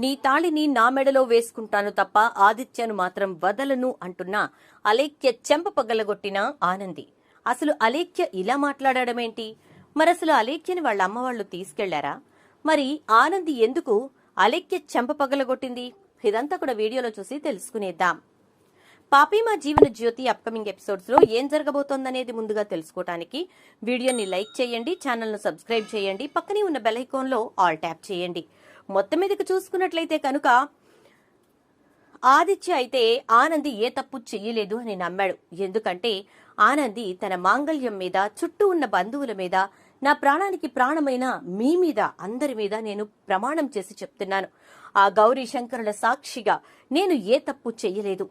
నీ తాళిని నా మెడలో వేసుకుంటాను తప్ప ఆదిత్యను మాత్రం వదలను అంటున్న అలేఖ్య చెంప పగలగొట్టిన ఆనంది. అసలు అలేఖ్య ఇలా మాట్లాడడమేంటి? మరసలు అలేఖ్యని వాళ్ళ అమ్మవాళ్ళు తీసుకెళ్ళారా? మరి ఆనంది ఎందుకు అలేఖ్య చెంప పగలగొట్టింది? ఇదంతా కూడా వీడియోలో చూసి తెలుసుకునేద్దాం. పాపిమా జీవన జ్యోతి అప్కమింగ్ ఎపిసోడ్స్లో ఏం జరగబోతోందనేది ముందుగా తెలుసుకోవటానికి వీడియోని లైక్ చేయండి ఛానల్ను సబ్స్క్రైబ్ చేయండి పక్కనే ఉన్న బెల్ ఐకాన్లో ఆల్ ట్యాప్ చేయండి. మొత్తం మీదకి చూసుకున్నట్లయితే కనుక ఆదిత్య అయితే ఆనంది ఏ తప్పు చెయ్యలేదు అని నమ్మాడు. ఎందుకంటే ఆనంది తన మాంగళ్యం మీద చుట్టూ ఉన్న బంధువుల మీద నా ప్రాణానికి ప్రాణమైన మీ మీద అందరి మీద నేను ప్రమాణం చేసి చెప్తున్నాను. ఆ గౌరీ శంకరుల సాక్షిగా నేను ఏ తప్పు చెయ్యలేదు.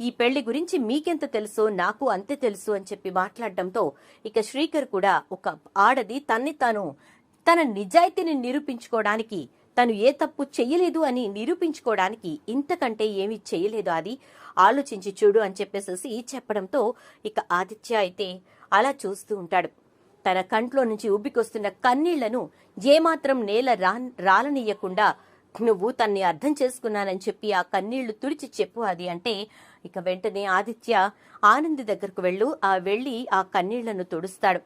ఈ పెళ్ళి గురించి మీకెంత తెలుసో నాకు అంతే తెలుసు అని చెప్పి మాట్లాడడంతో ఇక శ్రీకర్ కూడా ఒక ఆడది తన్ని తాను తన నిజాయితీని నిరూపించుకోవడానికి తను ఏ తప్పు చెయ్యలేదు అని నిరూపించుకోవడానికి ఇంతకంటే ఏమీ చెయ్యలేదు అది ఆలోచించి చూడు అని చెప్పేసేసి చెప్పడంతో ఇక ఆదిత్య అయితే అలా చూస్తూ ఉంటాడు. తన కంట్లో నుంచి ఉబ్బికొస్తున్న కన్నీళ్ళను ఏమాత్రం నేల రా రాలనీయకుండా నువ్వు తన్ని అర్థం చేసుకున్నానని చెప్పి ఆ కన్నీళ్ళు తుడిచి చెప్పు అది అంటే ఇక వెంటనే ఆదిత్య ఆనంది దగ్గరకు వెళ్ళు. ఆ వెళ్ళి ఆ కన్నీళ్ళను తుడుస్తాడు.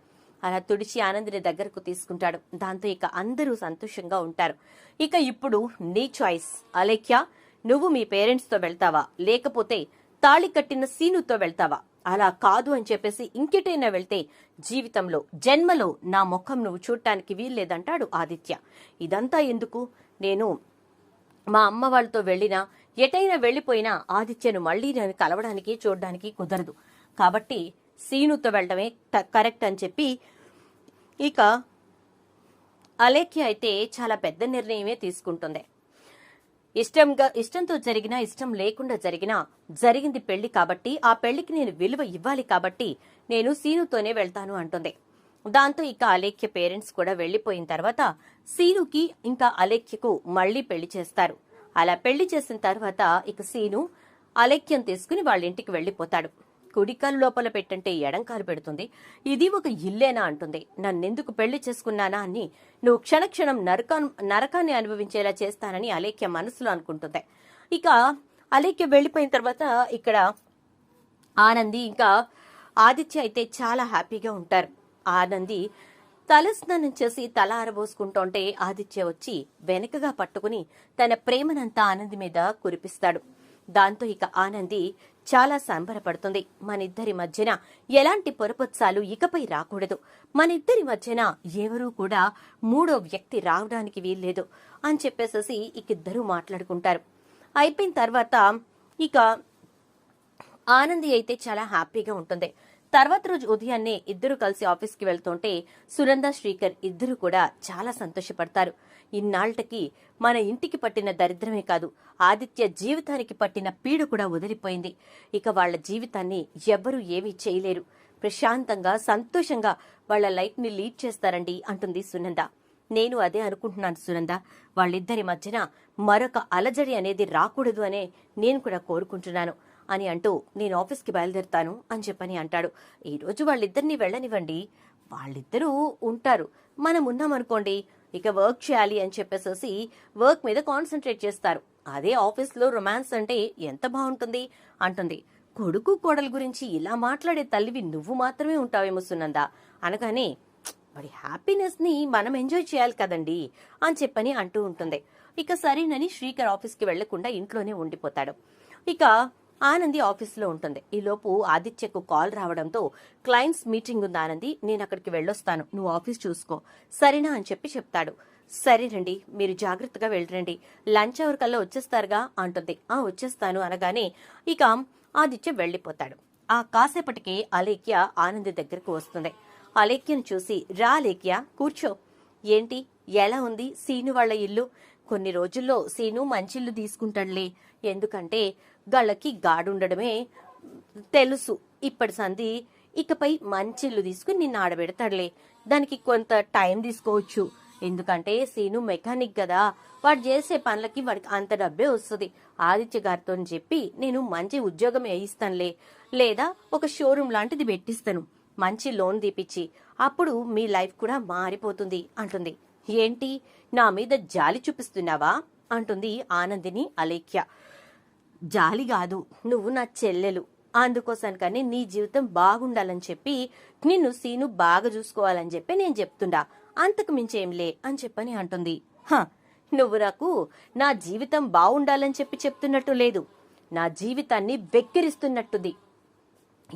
అలా తుడిచి ఆనందిని దగ్గరకు తీసుకుంటాడు. దాంతో ఇక అందరూ సంతోషంగా ఉంటారు. ఇక ఇప్పుడు నీ చాయిస్. అలేఖ్య నువ్వు మీ పేరెంట్స్తో వెళ్తావా? లేకపోతే తాళి కట్టిన సీనుతో వెళ్తావా? అలా కాదు అని చెప్పేసి ఇంకెటైనా వెళ్తే జీవితంలో జన్మలో నా ముఖం నువ్వు చూడటానికి వీల్లేదంటాడు ఆదిత్య. ఇదంతా ఎందుకు? నేను మా అమ్మ వాళ్ళతో వెళ్ళినా ఎటైనా వెళ్ళిపోయినా ఆదిత్యను మళ్ళీ నేను కలవడానికి చూడడానికి కుదరదు. కాబట్టి సీనుతో వెళ్ళడమే కరెక్ట్ అని చెప్పి ఇక అలేఖ్య అయితే చాలా పెద్ద నిర్ణయమే తీసుకుంటుంది. ఇష్టంగా ఇష్టంతో జరిగినా ఇష్టం లేకుండా జరిగినా జరిగింది పెళ్ళి కాబట్టి ఆ పెళ్ళికి నేను విలువ ఇవ్వాలి కాబట్టి నేను సీనుతోనే వెళ్తాను అంటుంది. దాంతో ఇక అలేఖ్య పేరెంట్స్ కూడా వెళ్ళిపోయిన తర్వాత సీనుకి ఇంకా అలేఖ్యకు మళ్ళీ పెళ్ళి చేస్తారు. అలా పెళ్ళి చేసిన తర్వాత ఇక సీను అలేఖ్యం తీసుకుని వాళ్ళ ఇంటికి వెళ్ళిపోతాడు కుడికాలు లోపల పెట్టంటే ఎడంకాలు పెడుతుంది. ఇది ఒక ఇల్లేనా అంటుంది. నన్నెందుకు పెళ్ళి చేసుకున్నానా అని నువ్వు క్షణక్షణం నరకా నరకాన్ని అనుభవించేలా చేస్తానని అలేఖ్య మనసులో అనుకుంటుంది. ఇక అలేఖ్య వెళ్ళిపోయిన తర్వాత ఇక్కడ ఆనంది ఇంకా ఆదిత్య అయితే చాలా హ్యాపీగా ఉంటారు. ఆనంది తలస్నానం చేసి తల ఆరబోసుకుంటుంటే ఆదిత్య వచ్చి వెనకగా పట్టుకుని తన ప్రేమనంతా ఆనంది మీద కురిపిస్తాడు. దాంతో ఇక ఆనంది చాలా సంబరపడుతుంది. మనిద్దరి మధ్యన ఎలాంటి పొరపత్సాలు ఇకపై రాకూడదు. మనిద్దరి మధ్యన ఎవరూ కూడా మూడో వ్యక్తి రావడానికి వీల్లేదు అని చెప్పేసేసి ఇకిద్దరూ మాట్లాడుకుంటారు. అయిపోయిన తర్వాత ఇక ఆనంది అయితే చాలా హ్యాపీగా ఉంటుంది. తర్వాత రోజు ఉదయాన్నే ఇద్దరు కలిసి ఆఫీస్కి వెళ్తుంటే సునంద శ్రీకర్ ఇద్దరు కూడా చాలా సంతోషపడతారు. ఇన్నాళ్ళకి మన ఇంటికి పట్టిన దరిద్రమే కాదు ఆదిత్య జీవితానికి పట్టిన పీడు కూడా వదిలిపోయింది. ఇక వాళ్ళ జీవితాన్ని ఎవ్వరూ ఏమీ చేయలేరు. ప్రశాంతంగా సంతోషంగా వాళ్ళ లైఫ్ని లీడ్ చేస్తారండి అంటుంది సునంద. నేను అదే అనుకుంటున్నాను సునంద. వాళ్ళిద్దరి మధ్యన మరొక అలజడి అనేది రాకూడదు అనే నేను కూడా కోరుకుంటున్నాను. అని అంటూ నేను ఆఫీస్కి బయలుదేరుతాను అని చెప్పని అంటాడు. ఈరోజు వాళ్ళిద్దరిని వెళ్ళనివ్వండి. వాళ్ళిద్దరూ ఉంటారు. మనం ఉన్నామనుకోండి ఇక వర్క్ చేయాలి అని చెప్పేసేసి వర్క్ మీద కాన్సన్ట్రేట్ చేస్తారు. అదే ఆఫీస్లో రొమాన్స్ అంటే ఎంత బాగుంటుంది అంటుంది. కొడుకు కోడల గురించి ఇలా మాట్లాడే తల్లివి నువ్వు మాత్రమే ఉంటావేమో సునందా. అనగానే మరి హ్యాపీనెస్ని మనం ఎంజాయ్ చేయాలి కదండి అని చెప్పని అంటూ ఉంటుంది. ఇక సరేనని శ్రీకర్ ఆఫీస్కి వెళ్ళకుండా ఇంట్లోనే ఉండిపోతాడు. ఇక ఆనంది ఆఫీస్లో ఉంటుంది. ఈలోపు ఆదిత్యకు కాల్ రావడంతో క్లయింట్స్ మీటింగ్ ఉంది ఆనంది నేను అక్కడికి వెళ్ళొస్తాను. నువ్వు ఆఫీస్ చూసుకో. సరేనా అని చెప్పి చెప్తాడు. సరేనండి మీరు జాగ్రత్తగా వెళ్ళరండి. లంచ్ అవర్ కల్లా వచ్చేస్తారుగా అంటుంది. ఆ వచ్చేస్తాను అనగానే ఇక ఆదిత్య వెళ్ళిపోతాడు. ఆ కాసేపటికి అలేఖ్య ఆనంది దగ్గరకు వస్తుంది. అలేఖ్యను చూసి రా అలేఖ్య కూర్చో. ఏంటి? ఎలా ఉంది? సీను వాళ్ళ ఇల్లు? కొన్ని రోజుల్లో సీను మంచిళ్ళు తీసుకుంటాడులే. ఎందుకంటే గళ్ళకి గాడుండడమే తెలుసు. ఇప్పటి సంధి ఇకపై మంచిళ్ళు తీసుకుని నిన్ను ఆడబెడతాడులే. దానికి కొంత టైం తీసుకోవచ్చు. ఎందుకంటే సీను మెకానిక్ కదా. వాడు చేసే పనులకి వాడికి అంత డబ్బే వస్తుంది. ఆదిత్య గారితో చెప్పి నేను మంచి ఉద్యోగం వేయిస్తానులే. లేదా ఒక షోరూమ్ లాంటిది పెట్టిస్తాను. మంచి లోన్ తీపిచ్చి అప్పుడు మీ లైఫ్ కూడా మారిపోతుంది అంటుంది. ఏంటి? నా మీద జాలి చూపిస్తున్నావా? అంటుంది ఆనందిని అలేఖ్య. జాలి కాదు నువ్వు నా చెల్లెలు. అందుకోసానికని నీ జీవితం బాగుండాలని చెప్పి నిన్ను సీను బాగా చూసుకోవాలని చెప్పి నేను చెప్తుండా. అంతకు మించేంలే అని చెప్పని అంటుంది. హ నువ్వు నాకు నా జీవితం బాగుండాలని చెప్పి చెప్తున్నట్టు లేదు. నా జీవితాన్ని వెక్కిరిస్తున్నట్టుంది.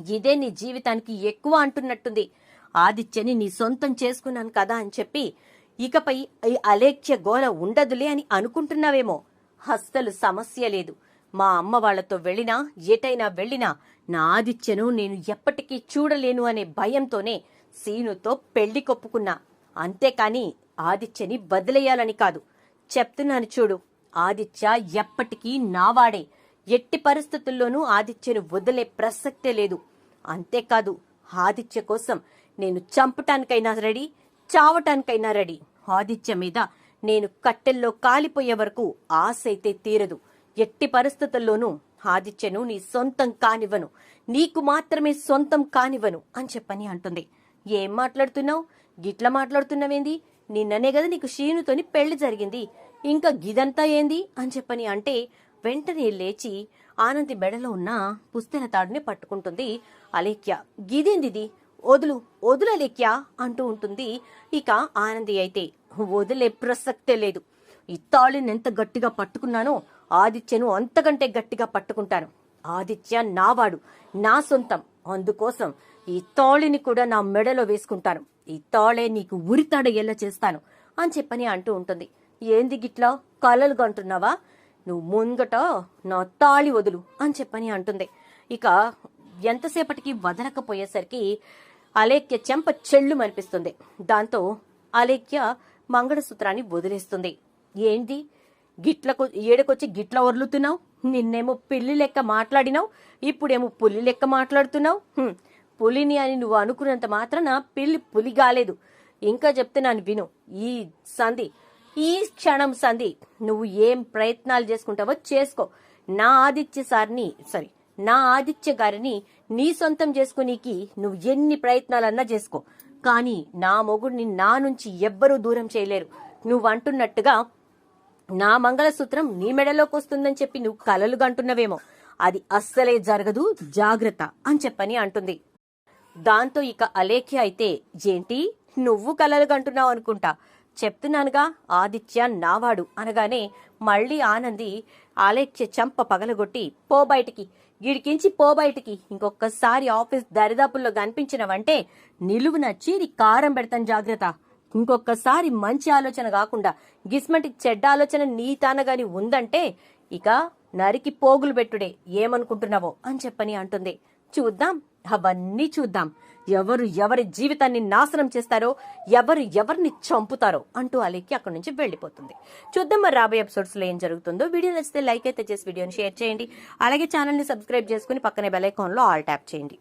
ఇదే నీ జీవితానికి ఎక్కువ అంటున్నట్టుంది. ఆదిత్యని నీ సొంతం చేసుకున్నాను కదా అని చెప్పి ఇకపై ఈ అలేఖ్య గోల ఉండదులే అని అనుకుంటున్నావేమో. అస్సలు సమస్య లేదు. మా అమ్మ వాళ్ళతో వెళ్ళినా ఎటైనా వెళ్ళినా నా ఆదిత్యను నేను ఎప్పటికీ చూడలేను అనే భయంతోనే సీనుతో పెళ్ళి కొప్పుకున్నా. అంతేకాని ఆదిత్యని వదిలేయాలని కాదు. చెప్తున్నాను చూడు ఆదిత్య ఎప్పటికీ నావాడే. ఎట్టి పరిస్థితుల్లోనూ ఆదిత్యను వదిలే ప్రసక్తే లేదు. అంతేకాదు ఆదిత్య కోసం నేను చంపటానికైనా రెడీ. చావటానికైనా రెడీ. ఆదిత్య మీద నేను కట్టెల్లో కాలిపోయే వరకు ఆశ అయితే తీరదు. ఎట్టి పరిస్థితుల్లోనూ ఆదిత్యను నీ సొంతం కానివ్వను. నీకు మాత్రమే సొంతం కానివ్వను అని చెప్పని అంటుంది. ఏం మాట్లాడుతున్నావు? గిట్ల మాట్లాడుతున్నావేంది? నిన్ననే కదా నీకు శీనుతోని పెళ్ళి జరిగింది. ఇంకా గిదంతా ఏంది? అని చెప్పని అంటే వెంటనే లేచి ఆనంది మెడలో ఉన్న పుస్తెల తాడుని పట్టుకుంటుంది. అలేఖ్య గిదేందిది? వదులు వదులలేక్యా అంటూ ఉంటుంది. ఇక ఆనంది అయితే వదిలే ప్రసక్తే లేదు. ఈ తాళిని ఎంత గట్టిగా పట్టుకున్నానో ఆదిత్యను అంతకంటే గట్టిగా పట్టుకుంటాను. ఆదిత్య నావాడు నా సొంతం. అందుకోసం ఈ తాళిని కూడా నా మెడలో వేసుకుంటాను. ఈ తాళే నీకు ఉరితాడ ఎలా చేస్తాను అని చెప్పని అంటూ ఉంటుంది. ఏంది గిట్లా? కలలు అంటున్నావా నువ్వు ముంగట నా తాళి వదులు అని చెప్పని అంటుంది. ఇక ఎంతసేపటికి వదలకపోయేసరికి అలేఖ్య చెంప చెళ్ళు మనిపిస్తుంది దాంతో అలేఖ్య మంగళసూత్రాన్ని వదిలేస్తుంది. ఏంటి? గిట్లకు ఏడకొచ్చి గిట్ల వదులుతున్నావు నిన్నేమో పిల్లి లెక్క మాట్లాడినావు? ఇప్పుడేమో పులి లెక్క మాట్లాడుతున్నావు? పులిని అని నువ్వు అనుకున్నంత మాత్రాన పిల్లి పులి కాలేదు. ఇంకా చెప్తున్నాను విను. ఈ సంధి ఈ క్షణం సంధి నువ్వు ఏం ప్రయత్నాలు చేసుకుంటావో చేసుకో. నా ఆదిత్య సార్ని సారీ నా ఆదిత్య గారిని నీ సొంతం చేసుకునేకి నువ్వు ఎన్ని ప్రయత్నాలన్నా చేసుకో. కానీ నా మొగుడిని నా నుంచి ఎవ్వరూ దూరం చేయలేరు. నువ్వు అంటున్నట్టుగా నా మంగళసూత్రం నీ మెడలోకి వస్తుందని చెప్పి నువ్వు కలలు అంటున్నవేమో. అది అస్సలే జరగదు జాగ్రత్త అని చెప్పని అంటుంది. దాంతో ఇక అలేఖ్య అయితే ఏంటి? నువ్వు కలలు అంటున్నావు అనుకుంటా. చెప్తున్నానుగా ఆదిత్య నావాడు. అనగానే మళ్ళీ ఆనంది ఆలేఖ్య చంప పగలగొట్టి పో బయటికి. గిడికించి పో బయటికి. ఇంకొకసారి ఆఫీస్ దరిదాపుల్లో కనిపించినవంటే నిలువున చీరి కారం పెడతాను జాగ్రత్త. ఇంకొకసారి మంచి ఆలోచన కాకుండా గిస్మంటి చెడ్డ ఆలోచన నీతానగాని ఉందంటే ఇక నరికి పోగులు పెట్టుడే ఏమనుకుంటున్నావో అని చెప్పని అంటుంది. చూద్దాం. అవన్నీ చూద్దాం. ఎవరు ఎవరి జీవితాన్ని నాశనం చేస్తారో ఎవరు ఎవరిని చంపుతారో అంటూ అలీకి అక్కడి నుంచి వెళ్ళిపోతుంది. చూద్దాం మరి రాబోయే ఎపిసోడ్స్లో ఏం జరుగుతుందో. వీడియో నచ్చితే లైక్ అయితే చేసి వీడియోని షేర్ చేయండి. అలాగే ఛానల్ని సబ్స్క్రైబ్ చేసుకుని పక్కనే బెల్ ఐకాన్లో ఆల్ ట్యాప్ చేయండి.